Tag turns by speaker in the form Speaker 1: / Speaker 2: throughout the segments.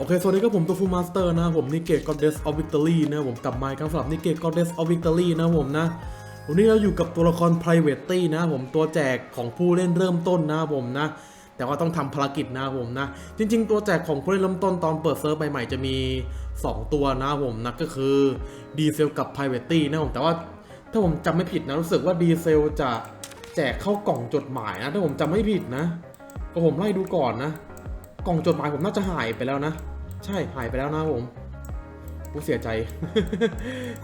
Speaker 1: โอเค สวัสดีครับผมตัวฟูมาสเตอร์นะผมนิเกต Goddess of Victory นะผมกลับมาครั้งสำหรับนิเกต Goddess of Victory นะผมนะ วันนี้เราอยู่กับตัวละคร Private นะผมตัวแจกของผู้เล่นเริ่มต้นนะผมนะ แต่ว่าต้องทำภารกิจนะผมนะ จริง ๆ ตัวแจกของผู้เล่นเริ่มต้นตอนเปิดเซิร์ฟใหม่ๆจะมี 2 ตัวนะผมนะก็คือดีเซลกับ Private นะผมแต่ว่าถ้าผมจำไม่ผิดนะรู้สึกว่าดีเซลจะแจกเข้ากล่องจดหมายนะถ้าผมจำไม่ผิดนะก็ผมไล่ดูก่อนนะ กล่องจดหมายผมน่าจะหายไปแล้วนะ ใช่หายไปแล้วนะผมกูเสียใจ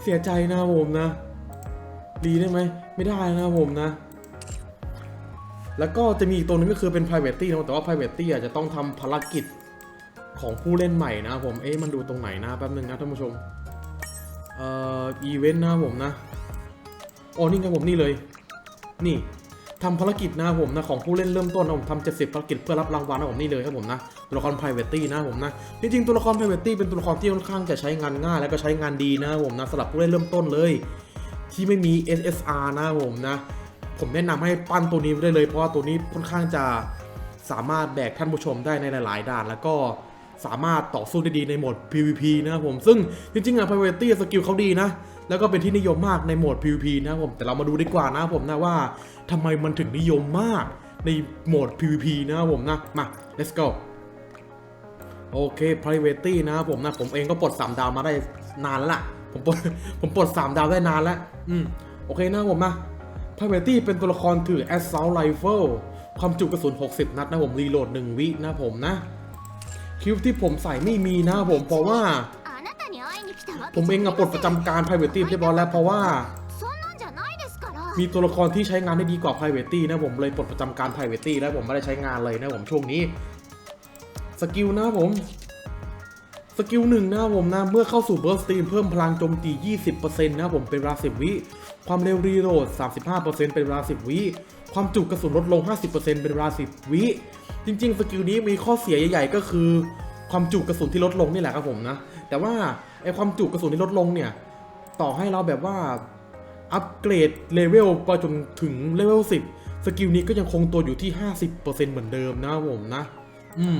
Speaker 1: เสียใจนะผมนะดีได้ไหม ไม่ได้นะผมนะ แล้วก็จะมีอีกตัวหนึงก็คือเป็น private นะแต่ว่า private อาจจะต้องทำภารกิจของผู้เล่นใหม่นะผม เอ๊ะมันดูตรงไหนนะแป๊บนึงนะท่านผู้ชม เอ่อ อีเวนต์นะผมนะโอ้นี่ครับผมนี่เลย นี่ทำภารกิจนะผมนะของผู้เล่นเริ่มต้นนะผมทำ70ภารกิจเพื่อรับรางวัลนะผมนี่เลยครับผมนะ ตัวละคร private นะผมนะจริงๆตัวละคร private เป็นตัวละครที่ค่อนข้างจะใช้งานง่ายแล้วก็ใช้งานดีนะผมนะสำหรับผู้เล่นเริ่มต้นเลย ที่ไม่มี SSR นะผมนะ ผมแนะนำให้ปั้นตัวนี้ได้เลย เพราะว่าตัวนี้ค่อนข้างจะสามารถแบกท่านผู้ชมได้ในหลายๆ ด่านแล้วก็สามารถต่อสู้ได้ดีในโหมด PVP นะครับผม ซึ่งจริงๆอะ Priority สกิลเขาดีนะ แล้วก็เป็นที่นิยมมากในโหมด PVP นะครับผม แต่เรามาดูดีกว่านะครับผมนะว่าทำไมมันถึงนิยมมากในโหมด PVP นะครับผมนะ มา let's go โอเค privacy นะผมนะ ผมเองก็ปลด 3 ดาวมาได้นานแล้วล่ะ ผมปลดผมปลด 3 ดาวได้นานแล้ว อืม โอเคนะผมนะ privacy เป็นตัวละครถือ assault rifle ความจุกระสุน 60 นัดนะผมรีโหลด 1 วินะผมนะคิวที่ผมใส่ไม่มีนะผมเพราะว่า ผมเองอะปลดประจำการ privacy เรียบร้อยแล้วเพราะว่า มีตัวละครที่ใช้งานได้ดีกว่า privacy นะผมเลยปลดประจำการ privacy แล้วผมไม่ได้ใช้งานเลยนะผมช่วงนี้ สกิลนะผมสกิลหนึ่งนะผมนะเมื่อเข้าสู่ burst stream เพิ่มพลังโจมตี 20%นะผมเป็นเวลา 10 วิ ความเร็วรีโหลด 35%เป็นเวลา 10 วิ ความจุกระสุนลดลง 50%เป็นเวลา 10 วิ จริง ๆ สกิลนี้มีข้อเสียใหญ่ ๆ ก็คือ ความจุกระสุนที่ลดลงนี่แหละครับผมนะ แต่ว่าไอความจุกระสุนที่ลดลงเนี่ย ต่อให้เราแบบว่าอัปเกรดเลเวลไปจนถึงเลเวล10 สกิลนี้ก็ยังคงตัวอยู่ที่ 50%เหมือนเดิมนะครับผมนะ อืม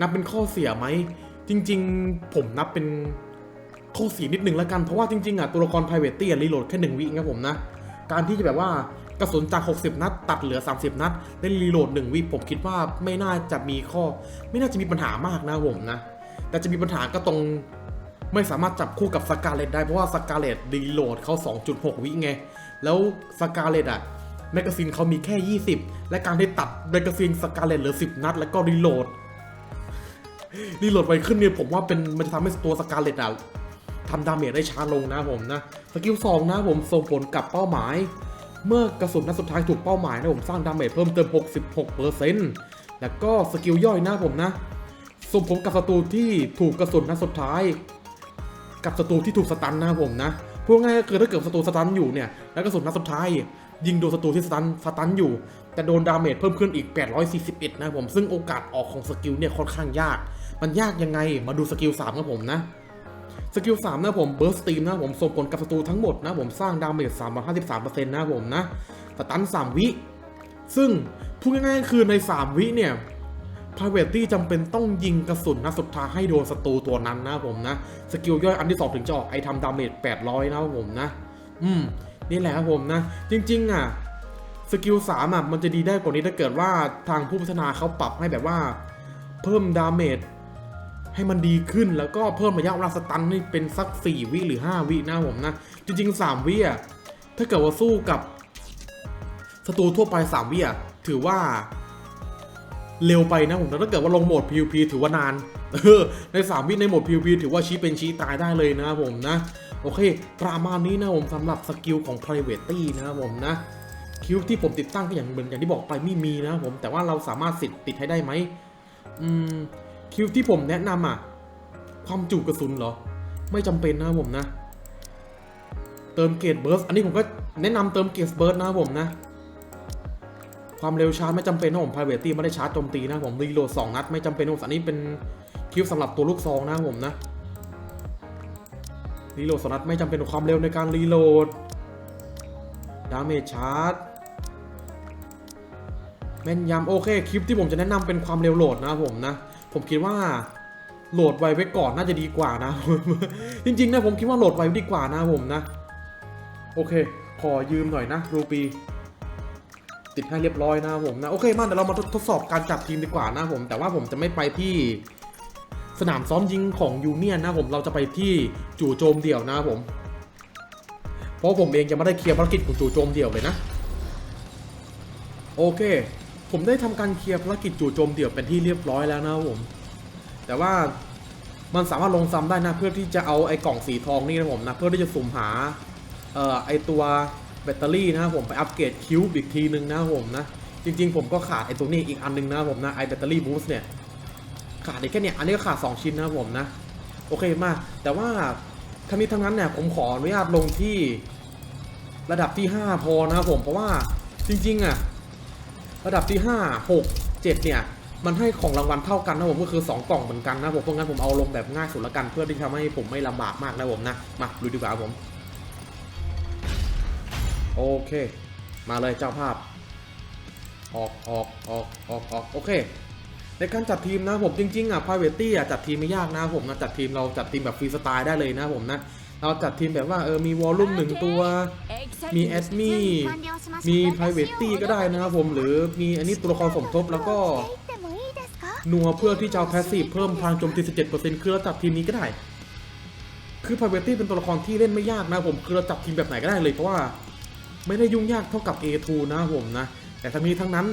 Speaker 1: นับเป็นข้อเสียไหม จริง ๆ ผมนับเป็นข้อเสียนิดหนึ่งแล้วกัน เพราะว่าจริงๆอะตัวละคร private อะรีโหลดแค่1วิครับผมนะ การที่จะแบบว่ากระสุนจาก 60 นัด ตัดเหลือ 30 นัด ได้รีโหลด1วิผมคิดว่าไม่น่าจะมีข้อ ไม่น่าจะมีปัญหามากนะผมนะ แต่จะมีปัญหาก็ตรงไม่สามารถจับคู่กับสกาเลตได้เพราะว่าสกาเลตรีโหลดเขา 2.6 วิไง แล้วสกาเลตอะแมกกาซีนเขามีแค่ 20 และการที่ตัดแมกกาซีนสกาเลตเหลือ 10 นัด แล้วก็รีโหลด รีโหลดไวขึ้นเนี่ยผมว่าเป็นมันจะทำให้ตัวสกาเลตอะทำดาเมจได้ช้าลงนะผมนะสกิล2นะผมส่งผลกับเป้าหมาย เมื่อกระสุนนัดสุดท้ายถูกเป้าหมายนะผมสร้างดาเมจเพิ่มเติม 66%แล้วก็สกิลย่อยนะผมนะส่งผลกับศัตรูที่ถูกกระสุนนัดสุดท้าย กับศัตรูที่ถูกสตันนะผมนะ พูดง่ายๆก็คือถ้าเกิดศัตรูสตันอยู่เนี่ย แล้วกระสุนนัดสุดท้าย ยิงโดนศัตรูที่สตันสตันอยู่ แต่โดนดาเมจเพิ่มขึ้นอีก 841 นะผม ซึ่งโอกาสออกของสกิลเนี่ยค่อนข้างยาก มันยากยังไง มาดูสกิล3ครับผมนะ สกิล3นะผมเบิร์สตีมนะผมส่งผลกับศัตรูทั้งหมดนะผมสร้างดาเมจ 353%นะผมนะ สตัน3วิ ซึ่งพูดง่ายๆคือใน 3 วิเนี่ย พาเวตตี้จำเป็นต้องยิงกระสุนนัดสุดท้ายให้โดนศัตรูตัวนั้นนะผมนะ สกิลย่อยอันที่2ถึงจะออกไอทำดาเมจ800 นะผมนะ อืม นี่แหละครับผมนะ จริง ๆ อะ สกิล3อะ มันจะดีได้กว่านี้ถ้าเกิดว่าทางผู้พัฒนาเขาปรับให้แบบว่า เพิ่มดาเมจให้มันดีขึ้นแล้วก็เพิ่มระยะเวลาสตันให้เป็นสัก 4 วิหรือ 5 วินะผมนะ จริง ๆ 3 วิอะถ้าเกิดว่าสู้กับศัตรูทั่วไป 3 วิอะถือว่า เร็วไปนะผมแต่ถ้าเกิดว่าลงโหมด PVP ถือว่านานเออใน3วิในโหมด PVP ถือว่าชี้เป็นชี้ตายได้เลยนะครับผมนะ โอเค ประมาณนี้นะผมสำหรับสกิลของ Private นะครับผมนะคิวที่ผมติดตั้งก็อย่างเหมือนอย่างที่บอกไปไม่มีนะครับผมแต่ว่าเราสามารถสิทธิ์ติดให้ได้ไหมอืมคิวที่ผมแนะนำอะความจุกระสุนเหรอ ไม่จำเป็นนะครับผมนะ เติมเกรดเบิร์สอันนี้ผมก็แนะนำเติมเกรดเบิร์สนะครับผมนะ ความเร็วชาร์จไม่จำเป็นนะผม private ไม่ได้ชาร์จโจมตีนะผมรีโหลด2นัดไม่จำเป็นนะผมอันนี้เป็นคิวสำหรับตัวลูกซองนะผมนะรีโหลดสองนัดไม่จำเป็นความเร็วในการรีโหลดดาเมจชาร์จแม่นยำโอเคคลิปที่ผมจะแนะนำเป็นความเร็วโหลดนะผมนะ ผมคิดว่าโหลดไว้ไว้ก่อนน่าจะดีกว่านะ จริงๆนะผมคิดว่าโหลดไว้ดีกว่านะผมนะ โอเค ขอยืมหน่อยนะรูปี ติดให้เรียบร้อยนะผมนะโอเคมาเดี๋ยวเรามาทดสอบการจัดทีมดีกว่านะผม แต่ว่าผมจะไม่ไปที่สนามซ้อมยิงของยูเนียนนะผมเราจะไปที่จู่โจมเดี่ยวนะผม เพราะผมเองยังไม่ได้เคลียร์ภารกิจของจู่โจมเดี่ยวเลยนะ โอเค ผมได้ทำการเคลียร์ภารกิจจู่โจมเดี่ยวเป็นที่เรียบร้อยแล้วนะผม แต่ว่ามันสามารถลงซ้ำได้นะเพื่อที่จะเอาไอ้กล่องสีทองนี่นะผมนะเพื่อที่จะสุ่มหาเอ่อไอตัว แบตเตอรี่นะครับผมไปอัปเกรดคิวบอีกทีนึงนะครับผมนะ จริง ๆ ผมก็ขาดไอตัวนี้อีกอันนึงนะครับผมนะไอแบตเตอรี่บูสต์เนี่ย ขาดอีกแค่เนี่ย อันนี้ก็ขาด 2 ชิ้นนะครับผมนะ โอเคมา แต่ว่าทั้งนี้ทั้งนั้นเนี่ยผมขออนุญาตลงที่ระดับที่ 5 พอนะครับผมเพราะว่าจริงๆอะระดับที่ 5 6 7 เนี่ยมันให้ของรางวัลเท่ากันนะผมก็คือ 2 กล่องเหมือนกันนะผมเพราะงั้นผมเอาลงแบบง่ายสุดละกันเพื่อที่จะทำให้ผมไม่ลำบากมากนะผมนะมาดูดีกว่าผม โอเค มาเลยเจ้าภาพ ออกออกออกออกออกโอเค ในการจัดทีมนะผมจริงๆอะพาเว a t y อะจัดทีมไม่ยากนะผมนะจัดทีมเราจัดทีมแบบฟรีสไตล์ได้เลยนะผมนะ เราจัดทีมแบบว่าเออมีวอลลุ่มหนึ่งตัว มีแอดมี่
Speaker 2: มี p r i
Speaker 1: v ตี้ก็ได้นะครับผมหรือมีอันนี้ตัวละครสมทบแล้วก็นัวเพื่อที่จะาแพสซีฟเพิ่มพลังโจมตี 17%คือเราจัดทีมนี้ก็ได้ คือ p r i v ตี้เป็นตัวละครที่เล่นไม่ยากนะผม คือเราจัดทีมแบบไหนก็ได้เลยเพราะว่า ไม่ได้ยุ่งยากเท่ากับ A2 นะผมนะ แต่ทั้งนี้ทั้งนั้น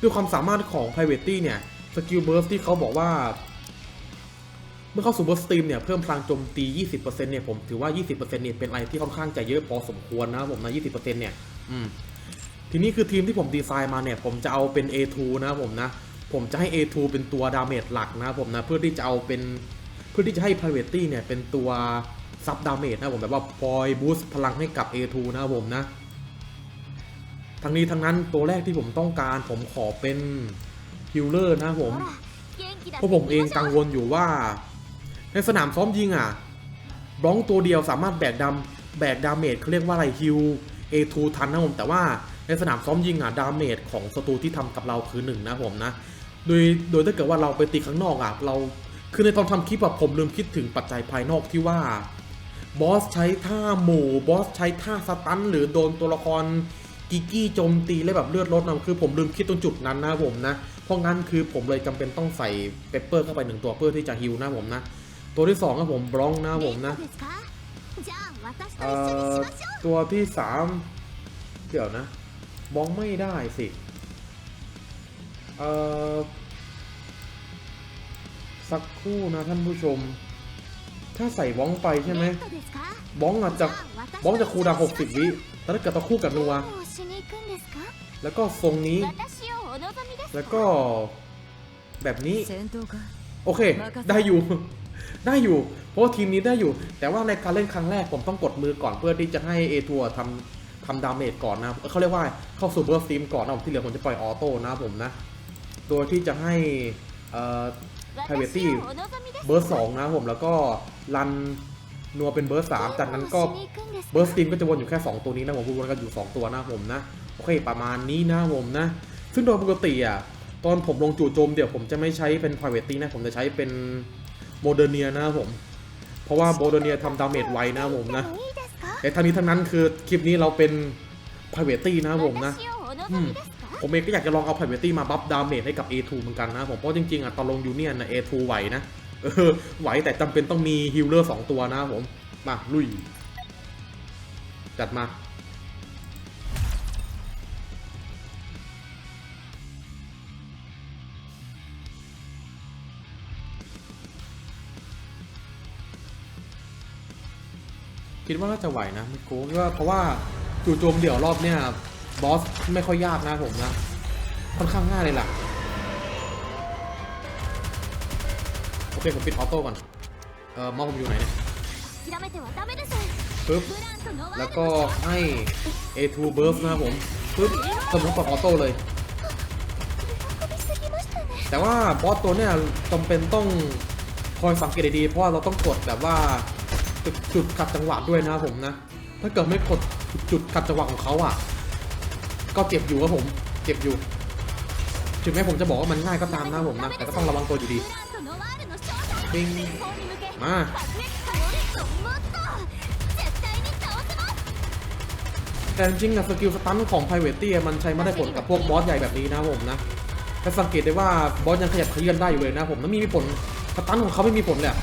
Speaker 1: ด้วยความสามารถของ private เนี่ยสกิลเบิร์สที่เขาบอกว่า เมื่อเข้าสู่เบิร์สตรีมเนี่ยเพิ่มพลังโจมตี 20%เนี่ยผมถือว่า 20%เนี่ยเป็นอะไรที่ค่อนข้างจะเยอะพอสมควรนะผมนะ 20%เนี่ยอืมทีนี้คือทีมที่ผมดีไซน์มาเนี่ย ผมจะเอาเป็น A2 นะผมนะ ผมจะให้ A2 เป็นตัวดาเมจหลักนะผมนะ เพื่อที่จะเอาเป็นเพื่อที่จะให้ Private เนี่ยเป็นตัวซับดาเมจนะผมแบบว่าพอยบูสต์พลังให้กับ A2 นะผมนะ ทั้งนี้ทั้งนั้นตัวแรกที่ผมต้องการผมขอเป็นฮิลเลอร์นะผมเพราะผมเองกังวลอยู่ว่า ในสนามซ้อมยิงอะบล็องตัวเดียวสามารถแบกดาแบกดาเมจเขาเรียกว่าอะไรฮิลเอทูทันนะผมแต่ว่าในสนามซ้อมยิงอะดาเมจของศัตรูที่ทำกับเราคือหนึ่งนะผมนะ โดยโดยถ้าเกิดว่าเราไปตีข้างนอกอะเราคือในตอนทำคลิปอะผมลืมคิดถึงปัจจัยภายนอกที่ว่าบอสใช้ท่าหมู่บอสใช้ท่าสตันหรือโดนตัวละคร กิกี้โจมตีเลยแบบเลือดลดนะคือผมลืมคิดตรงจุดนั้นนะผมนะ เพราะงั้นคือผมเลยจำเป็นต้องใส่เปปเปอร์เข้าไปหนึ่งตัวเพื่อที่จะฮิลนะผมนะ ตัวที่สองครับผมบล็องนะผมนะตัวที่สามเดี๋ยวนะบล็องไม่ได้สิเออสักคู่นะท่านผู้ชม ถ้าใส่บล็องไปใช่ไหมบล็องอาจจะบล็องจะคูดา
Speaker 2: หกสิ
Speaker 1: บวิแต่ถ้าเกิดตะคู่กับนัว แล้วก็ทรงนี้ แล้วก็ แบบนี้ โอเค ได้อยู่ ได้อยู่ เพราะทีมนี้ได้อยู่ แต่ว่าในการเล่นครั้งแรกผมต้องกดมือก่อนเพื่อที่จะให้เอทัวทำทำดาเมจก่อนนะ เขาเรียกว่าเข้าสู่เบอร์ซีมก่อนนะผมที่เหลือผมจะปล่อยออโต้นะผมนะ ตัวที่จะให้
Speaker 2: ไทเวตี้
Speaker 1: เบอร์สองนะผมแล้วก็รัน นัวเป็นเบอร์สามจากนั้นก็เบอร์สตีมก็จะวนอยู่แค่ 2 ตัวนี้นะผมพูดวนกันอยู่ 2 ตัวนะผมนะโอเคประมาณนี้นะผมนะ ซึ่งโดยปกติอะตอนผมลงจู่โจมเดี๋ยวผมจะไม่ใช้เป็น p r i v a t y นะ ผมจะใช้เป็นโมเดเนียนะผม เพราะว่าโมเดเนียทำดาเมจไวนะผมนะแต่ทั้งนี้ทั้งนั้นคือคลิปนี้เราเป็น p r i v a
Speaker 2: t y นะผมนะ
Speaker 1: ผมเองก็อยากจะลองเอา p r i v a t y มาบัฟดาเมจให้กับ A2 เหมือนกันนะผมเพราะจริงๆอะตอนลงยูเนียนนะ A2 ไวนะ เออไหวแต่จำเป็นต้องมีฮิลเลอร์สองตัวนะผม มาลุย จัดมา คิดว่าน่าจะไหวนะไม่โก้คิดว่าเพราะว่าจู่โจมเดี่ยวรอบเนี้ยบอสไม่ค่อยยากนะผมนะ ค่อนข้างง่ายเลยล่ะ เพื่อนผมปิดออโต้ก่อน เอ่อมองผมอยู่ไหนเนี่ยปึ๊บ แล้วก็ให้ A2 Burst นะครับผมปึ๊บสมุนปรับออโต้เลย แต่ว่าบอสตัวเนี้ยจำเป็นต้องคอยสังเกตดีๆ เพราะว่าเราต้องกดแบบว่าจุดจดขัดจังหวะด้วยนะผมนะ ถ้าเกิดไม่กดจุดจดขัดจังหวะของเขาอะ ก็เจ็บอยู่ครับผม เจ็บอยู่ ถึงแม้ผมจะบอกว่ามันง่ายก็ตามนะผมนะ แต่ก็ต้องระวังตัวอยู่ดี ปิงมาแต่จริงๆนะสกิลสตันของ p r i v ตียมันใช้ไม่ได้ผลกับพวกบอสใหญ่แบบนี้นะผมนะแต่สังเกตได้ว่าบอสยังขยับเคลื่อนได้อยู่เลยนะผมมันมีมีผลสตันของเขาไม่มีผลเลย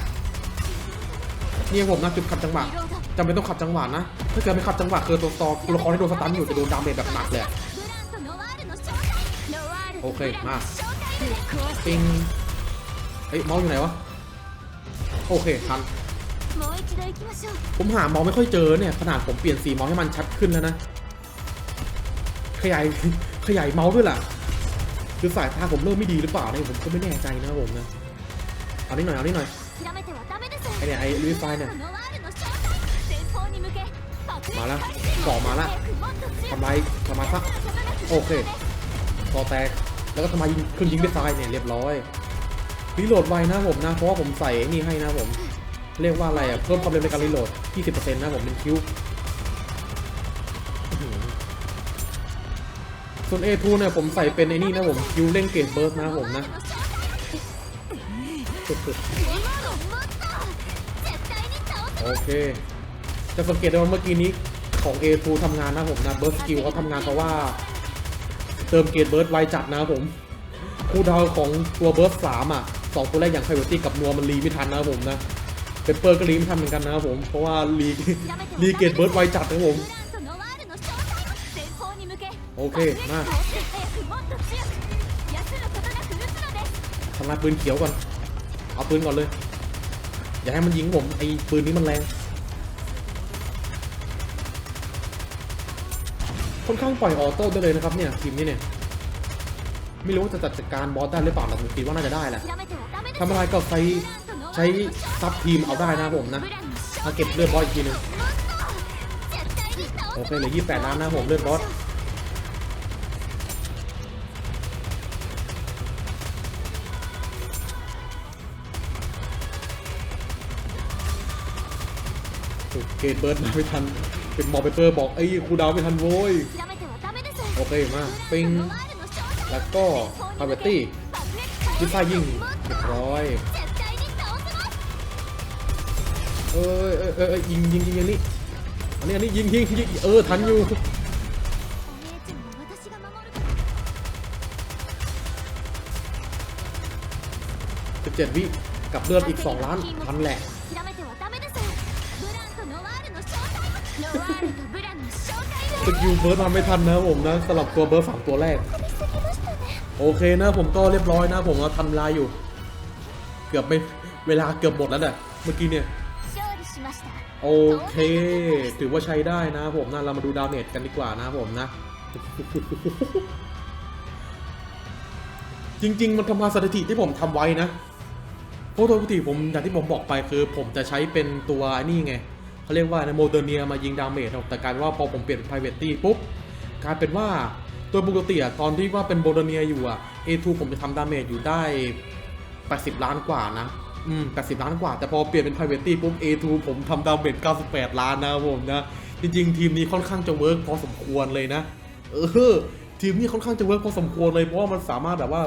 Speaker 1: นี่ผมนะจุดขัดจังหวะจำเป็นต้องขัดจังหวะนะ ถ้าเกิดไม่ขัดจังหวะคือตัวตอตัวละครที่โดนสตันอยู่จะโดนดาเมจแบบหนักเลยโอเคมาปิงเฮ้ยเมาส์อยู่ไหนวะ โอเคทันผมหามองไม่ค่อยเจอเนี่ยขนาดผมเปลี่ยนสีมองให้มันชัดขึ้นแล้วนะ ขยายขยายเมาส์ด้วยล่ะ คือสายตาผมเริ่มไม่ดีหรือเปล่าเนี่ยผมก็ไม่แน่ใจนะผมนะ เอานิดหน่อยเอานิดหน่อยไอเนี่ยไอลิฟไฟเนี่ยมาละต่อมาละทำไรทำมายซะโอเคต่อแตกแล้วก็ทำไมขึ้นยิงด้วยทราเนี่ยเรียบร้อย รีโหลดไวนะผมนะเพราะว่าผมใส่นี่ให้นะผม เรียกว่าอะไรอะเพิ่มความเร็วในการรีโหลด 20%นะผมเป็นคิวส่วน A2 เนี่ยผมใส่เป็นไอ้นี่นะผมคิวเล่นเกรดเบิร์สนะผมนะโอเค จะสังเกตได้ว่าเมื่อกี้นี้ของ A2 ทำงานนะผมนะเบิร์สกิลเขาทำงานเพราะว่า เติมเกรดเบิร์สไวจัดนะผมคูดาวของตัวเบิร์สสามอะ สองตัวแรกอย่างไพเวอรตี้กับนัวมันรีไม่ทันนะครับผมนะเปเปอร์ก็รีไม่ทันเหมือนกันนะครับผม เพราะว่ารีรีเกตเบิร์ดไวจัดนะครับผม
Speaker 2: โอเค มา
Speaker 1: ทำลายปืนเขียวก่อน เอาปืนก่อนเลย อย่าให้มันยิงผม ไอ้ปืนนี้มันแรง ค่อนข้างปล่อยออโต้ได้เลยนะครับเนี่ยทีมนี้เนี่ย ไม่รู้ว่าจะจัดการบอสได้หรือเปล่าแต่ผมคิดว่าน่าจะได้แหละ ทำอะไรก็ใช้ใช้ซับทีมเอาได้นะผมนะ
Speaker 2: เอา
Speaker 1: เก็บเลือดบอสอีกทีนึงโอเคเหลือ28ล้านนะผมเลือดบอสเกตเบิร์ดมาไม่ทัน เป็นมอเปอร์บอกไอ้คูดาวไม่ทันโว้ย โอเคมา ปิง แล้วก็พาเวต
Speaker 2: ตี้
Speaker 1: ยิ
Speaker 2: ป
Speaker 1: ซ่ยิง ร้อยเออเอ้เอ้ยิงยิงยิงอันนี้อันนี้อันนี้ยิงยิงยิงเออทันอยู่
Speaker 2: สิบเจ็
Speaker 1: ดวิกับเลือดอีกสองล้านทันแหละสกิลเบิร์ดทำไม่ทันนะผมนะสำหรับตัวเบิร์ดฝั่งตัวแรก โอเคนะผมก็เรียบร้อยนะผมก็ทำลายอยู่ เกือบไม่เวลาเกือบหมดแล้วน่ะเมื่อกี้เนี่ยโอเค ถือว่าใช้ได้นะผมนะเรามาดูดาเมจกันดีกว่านะผมนะ จริง ๆ มันทำลาสถิติที่ผมทำไว้นะเพราะโดยปกติผมอย่างที่ผมบอกไปคือ ผมจะใช้เป็นตัวนี่ไงเขาเรียกว่าโมเดอร์เนียมายิงดาเมจแต่การว่าพอผมเปลี่ยน p r i v ตี้ปุ๊บกลายเป็นว่าตัวปกติตอนที่ว่าเป็นโมเดอร์เนียอยู่อะ A2 ผมจะทำดาเมจอยู่ได้ 80 ล้านกว่านะ อืม 80 ล้านกว่า แต่พอเปลี่ยนเป็น private ตี้ปุ๊บ A2 ผมทำดาเมจ98 ล้านนะครับผมนะ จริงๆ ทีมนี้ค่อนข้างจะเวิร์กพอสมควรเลยนะ เออ ทีมนี้ค่อนข้างจะเวิร์กพอสมควรเลย เพราะว่ามันสามารถแบบว่า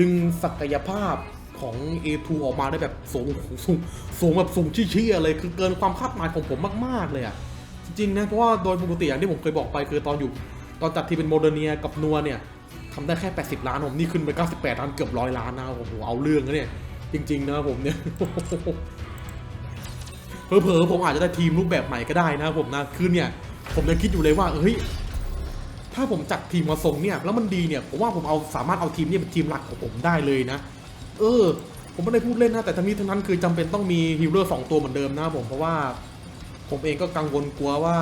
Speaker 1: ดึงศักยภาพของ A2 ออกมาได้แบบสูงสูงสูงแบบสูงชี้ๆเลยคือเกินความคาดหมายของผมมากๆเลยอะจริงๆนะ เพราะว่าโดยปกติอย่างที่ผมเคยบอกไปคือตอนอยู่ ตอนจัดทีมเป็นโมเดอร์เนียกับนัวเนี่ย ทำได้แค่ 80 ล้านผมนี่ขึ้นไป 98 ล้านเกือบร้อยล้านนะผมเอาเรื่องนะเนี่ย จริง ๆ นะผมเนี่ยเผลอๆผมอาจจะได้ทีมรูปแบบใหม่ก็ได้นะผมนะคือเนี่ย ผมยังคิดอยู่เลยว่าเฮ้ยถ้าผมจัดทีมมาทรงเนี่ยแล้วมันดีเนี่ยผมว่าผมเอาสามารถเอาทีมเนี่ยเป็นทีมหลักของผมได้เลยนะ เออ ผมไม่ได้พูดเล่นนะแต่ทั้งนี้ทั้งนั้นคือจำเป็นต้องมีฮิลเลอร์สองตัวเหมือนเดิมนะผมเพราะว่า ผมเองก็กังวลกลัวว่า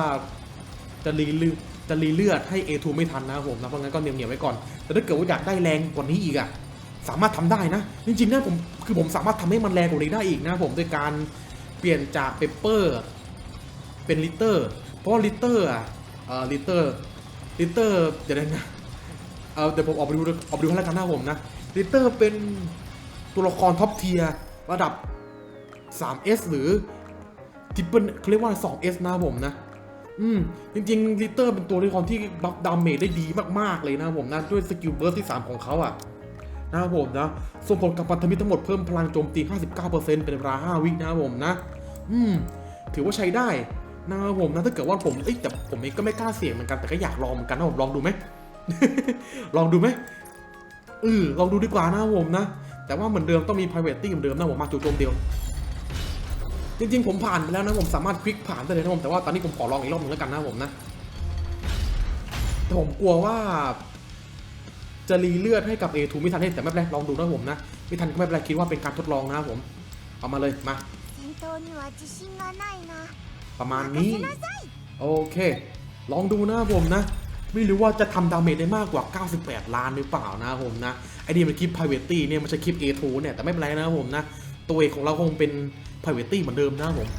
Speaker 1: จะรีลือด จะรีเลือดให้ A2 ไม่ทันนะผมนะเพราะงั้นก็เหนียวๆไว้ก่อน แต่ถ้าเกิดว่าอยากได้แรงกว่านี้อีกอะสามารถทำได้นะ จริงๆนะผมคือผมสามารถทำให้มันแรงกว่านี้ได้อีกนะผมด้วยการเปลี่ยนจากเปเปอร์เป็นลิเตอร์เพราะลิเตอร์อะเอ่อลิเตอร์ลิเตอร์เดี๋ยวนะเออเดี๋ยวผมออกไปดูออกไปดูให้แล้วกันนะผมนะลิเตอร์เป็นตัวละครท็อปเทียร์ระดับ 3S หรือทิปเปิลเขาเรียกว่า 2S นะผมนะ อืม จริงๆลิเตอร์เป็นตัวละครที่บัฟดาเมจได้ดีมากๆเลยนะผมนะ ด้วยสกิลเบิร์สที่ 3 ของเขาอะ่ะนะครับผมนะ ส่งผลกับพันธมิตรทั้งหมดเพิ่มพลังโจมตี 59%เป็นเวลา 5 วินะครับผมนะ อืม ถือว่าใช้ได้นะครับผมนะถ้าเกิดว่าผมเอ้ยแต่ผมเองก็ไม่กล้าเสี่ยงเหมือนกันแต่ก็อยากลองเหมือนกันนะผมลองดูไหมลองดูไหมเออลองดูดีกว่านะครับผมนะ แต่ว่าเหมือนเดิมต้องมี private เหมือนเดิมนะผมมาจู่โจมเดียว จริงๆ ผมผ่านไปแล้วนะผมสามารถคลิกผ่านได้เลยนะผมแต่ว่าตอนนี้ผมขอลองอีกรอบนึงแล้วกันนะผมนะแต่ผมกลัวว่า จะรีเลือดให้กับ A2 ไม่ทันให้แต่ไม่เป็นไรลองดูนะผมนะไม่ทันก็ไม่เป็นไรคิดว่าเป็นการทดลองนะผมเอามาเลยมาประมาณนี้ โอเค ลองดูนะผมนะ ไม่รู้ว่าจะทำดาเมจได้มากกว่า 98 ล้านหรือเปล่านะผมนะ ไอเดียมันคลิป private เนี่ยมันจะคลิป A2 เนี่ยแต่ไม่เป็นไรนะผมนะ ตัวเอกของเราคงเป็น p r i v ตี้เหมือนเดิมนะผม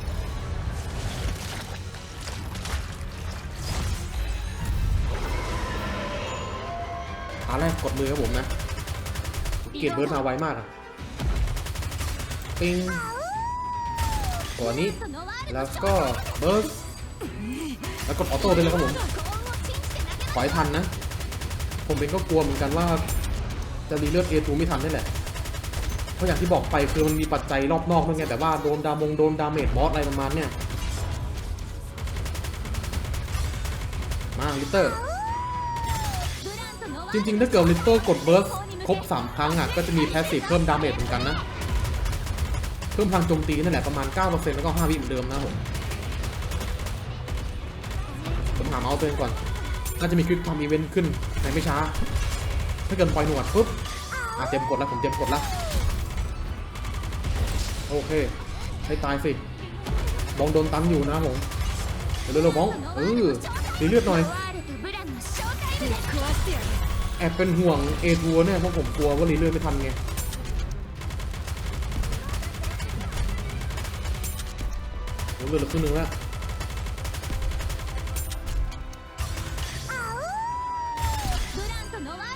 Speaker 1: อาแรกกดมือครับผมนะ เกียรเบิร์ดมาไวมากอะปิงก่อน
Speaker 2: นี้
Speaker 1: แล้วก็เบิร์ดแล้วกดออโต้ไปเลยครับผมขอยทันนะ ผมเองก็กลัวเหมือนกันว่าจะรีเลือดเอทูไม่ทันนี่แหละ ราะอย่างที่บอกไปคือมันมีปัจจัยรอบนอกด้วยไงแต่ว่าโดนดามงโดนดาเมจบอสอะไรประมาณเนี้ยมาลิเตอร์ จริงๆ ถ้าเกิดลิเตอร์กดเบิร์สครบ 3 ครั้งอะก็จะมีแพสซีฟเพิ่มดาเมจเหมือนกันนะ เพิ่มพลังโจมตีนั่นแหละประมาณ 9%แล้วก็ 5 วิเหมือนเดิมนะผมผมหาเมาส์ตัวเองก่อน น่าจะมีคลิปทำอีเวนต์ขึ้นในไม่ช้า ถ้าเกิดปล่อยหนวดปุ๊บอะเตรียมกดแล้วผมเตรียมกดแล้ว โอเค ให้ตายสิ บองโดนตันอยู่นะผม เดี๋ยวเบองเออดีเลือดหน่อย แอบเป็นห่วงเอทัวเนี่ยเพราะผมกลัวว่ารีเลือดไม่ทันไงเลือดเหลือครึ่งนึงแล้ว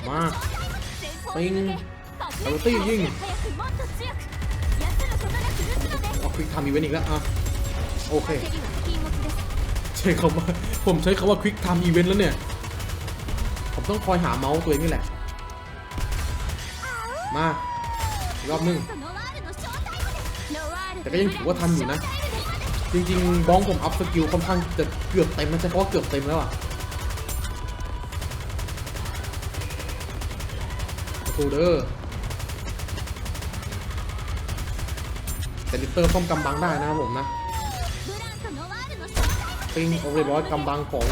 Speaker 2: มาปิงอา
Speaker 1: ร์ตี้ยิง ควิกทำอีเวนต์อีกแล้วอะโอเคใช้คำว่าผมใช้คำว่าควิกทำอีเวนต์แล้วเนี่ย ผมต้องคอยหาเมาส์ตัวเองนี่แหละ มารอบนึงแต่ก็ยังถือว่าทันอยู่นะ จริงๆบ้องผมอัพสกิลค่อนข้างจะเกือบเต็มนะใช่เพราะเกือบเต็มแล้วอะโคเดอร์ แต่ลิเตอร์ป้อมกำบังได้นะครับผมนะปิงโอเวอร์ร้อยกำบังของ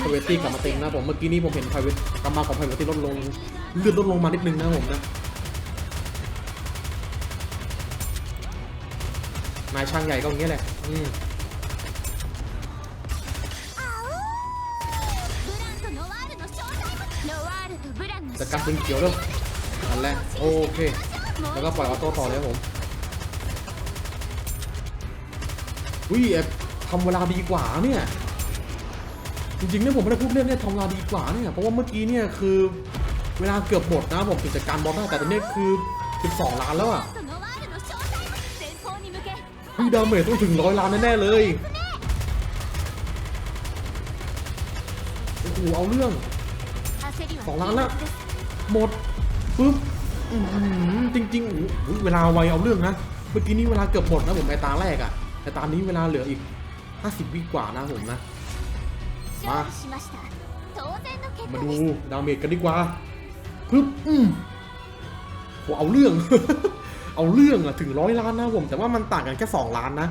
Speaker 1: พเวตี้กลับมาเต็มนะผมเมื่อกี้นี้ผมเห็นพเวตกำบังของพเวตี้ลดลงเลือดลดลงมานิดนึงนะผมนะนายช่างใหญ่ก็อย่างเงี้ยแหละอืมจะกัดเป็นเขียวแล้วอันแรกโอเค แล้วก็ปล่อยออโต้ต่อเลยผม วิ่งทำเวลาดีกว่าเนี่ย จริงๆเนี่ยผมไม่ได้พูดเล่นเนี่ยทำเวลาดีกว่าเนี่ย เพราะว่าเมื่อกี้เนี่ยคือเวลาเกือบหมดนะผมกิจการบอลได้แต่ตอนนี้คือ 12 ล้านแล้วอะพี่ดาเมจต้องถึงร้อยล้านแน่เลยโอ้โหเอาเรื่องสองล้านละหมดปึ๊บจริงๆเวลาไวเอาเรื่องนะ เมื่อกี้นี้เวลาเกือบหมดนะผมไปตาแรกอะ่ะ แต่ตามนี้เวลาเหลืออีก 50 วิกว่านะผมนะ
Speaker 2: มา
Speaker 1: มาดูดาเมจกันดีกว่าปึ๊บอืมโหเอาเรื่อง เอาเรื่องอะถึงร้อยล้านนะผม แต่ว่ามันต่างกันแค่2ล้านนะ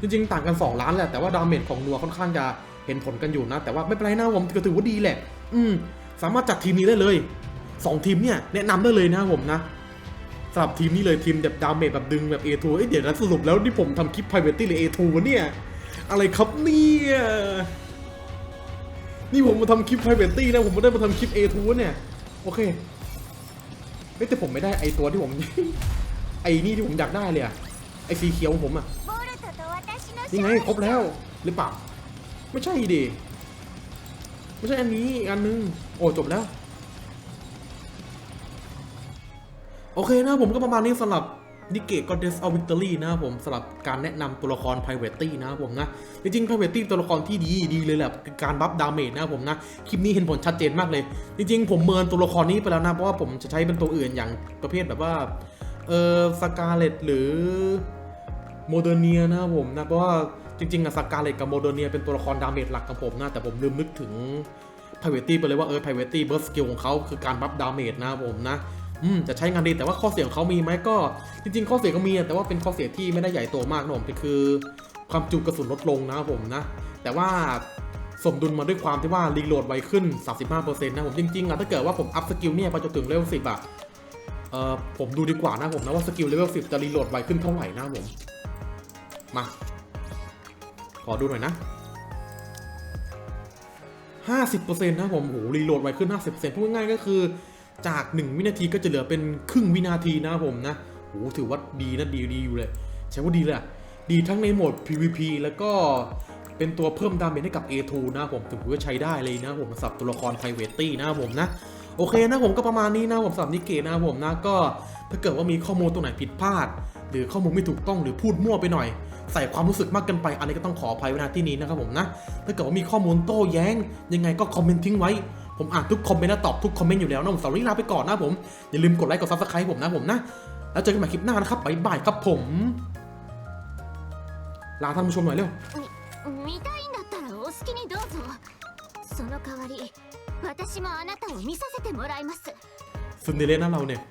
Speaker 1: จริงๆ ต่างกัน 2 ล้านแหละ แต่ว่าดาเมจของนัวค่อนข้างจะเห็นผลกันอยู่นะ แต่ว่าไม่เป็นไรนะผมก็ถือว่าดีแหละ อืม สามารถจัดทีมนี้ได้เลย 2 ทีมเนี่ยแนะนำได้เลยนะผมนะ สำหรับทีมนี้เลยทีมแบบดาเมจแบบดึงแบบ A2 เอ้ยเดี๋ยวนะสรุปแล้วที่ผมทำคลิป p r i v a t y หรือ A2 วเนี่ย อะไรครับเนี่ยนี่ผมมาทำคลิป p r i v a t y นะผมไม่ได้มาทำคลิป A2 เนี่ย โอเคไม่แต่ผมไม่ได้ไอตัวที่ผม ไอนี่ที่ผมอยากได้เลยอะไอสีเขียวของผมอะนี่ไงครบแล้วหรือเปล่า ไม่ใช่ดิไม่ใช่อันนี้อันนึง โอ้จบแล้ว โอเคนะผมก็ประมาณนี้สำหรับนิเกะก็เดสอวิตอรี่นะผมสำหรับการแนะนำตัวละคร p r i v a t y นะผมนะ จริงๆ p r i v a t y ตัวละครที่ดีดีเลยแหละคือการบัฟดาเมจนะผมนะ คลิปนี้เห็นผลชัดเจนมากเลย จริงๆ ผมเมินตัวละครนี้ไปแล้วนะ เพราะว่าผมจะใช้เป็นตัวอื่นอย่างประเภทแบบว่า เออสกาเลตหรือโมเดเนียนะผมนะ เพราะว่าจริงๆอะสกาเลตกับโมเดเนียเป็นตัวละครดาเมจหลักของผมนะ แต่ผมลืมนึกถึง p r i v a t y ไปเลยว่าเออ p r i v a t y เบิร์สสกิลของเขาคือการบัฟดาเมจนะผมนะ อืมจะใช้งานดีแต่ว่าข้อเสียของเขามีไหมก็ จริง ๆ ข้อเสียก็มีแต่ว่าเป็นข้อเสียที่ไม่ได้ใหญ่โตมากนะผมคือความจุกระสุนลดลงนะครับผมนะ แต่ว่าสมดุลมาด้วยความที่ว่ารีโหลดไวขึ้น 35%นะผมจริงๆอะถ้าเกิดว่าผมอัพสกิลเนี่ยไปจนถึงเลเวล10อะเอ่อผมดูดีกว่านะผมนะว่าสกิลเลเวล10 จะรีโหลดไวขึ้นเท่าไหร่นะผม มา ขอดูหน่อยนะ 50%นะผมโหรีโหลดไวขึ้น 50%พูดง่ายๆก็คือ จาก 1 วินาทีก็จะเหลือเป็นครึ่งวินาทีนะผมนะโหถือว่าดีนะดีดีอยู่เลย ใช้ว่าดีเลยอะดีทั้งในโหมด PVP แล้วก็เป็นตัวเพิ่มดาเมจให้กับ A2 นะผมถือว่าใช้ได้เลยนะผมสำหรับตัวละคร Private นะผมนะโอเคนะผมก็ประมาณนี้นะผมสำหรับนิเกะนะผมนะก็ถ้าเกิดว่ามีข้อมูลตรงไหนผิดพลาด หรือข้อมูลไม่ถูกต้องหรือพูดมั่วไปหน่อย ใส่ความรู้สึกมากเกินไป อันนี้ก็ต้องขออภัยไว้ณที่นี้นะครับผมนะถ้าเกิดว่ามีข้อมูลโต้แย้ง ยังไงก็คอมเมนต์ทิ้งไว้ ผมอ่านทุกคอมเมนต์และตอบทุกคอมเมนต์อยู่แล้วนะผมสำหรับวันนี้ลาไปก่อนนะผม อย่าลืมกดไลค์กดซับสไครต์ผมนะผมนะ แล้วเจอกันใหม่คลิปหน้านะครับบ๊ายบายครับผม ลาท่านผู้ชมหน่อยเร็ว
Speaker 2: 見たいんだったらお好きにどうぞその代わり私もあなたを見させてもらいます
Speaker 1: ซึนเดเลสนะเราเนี่ย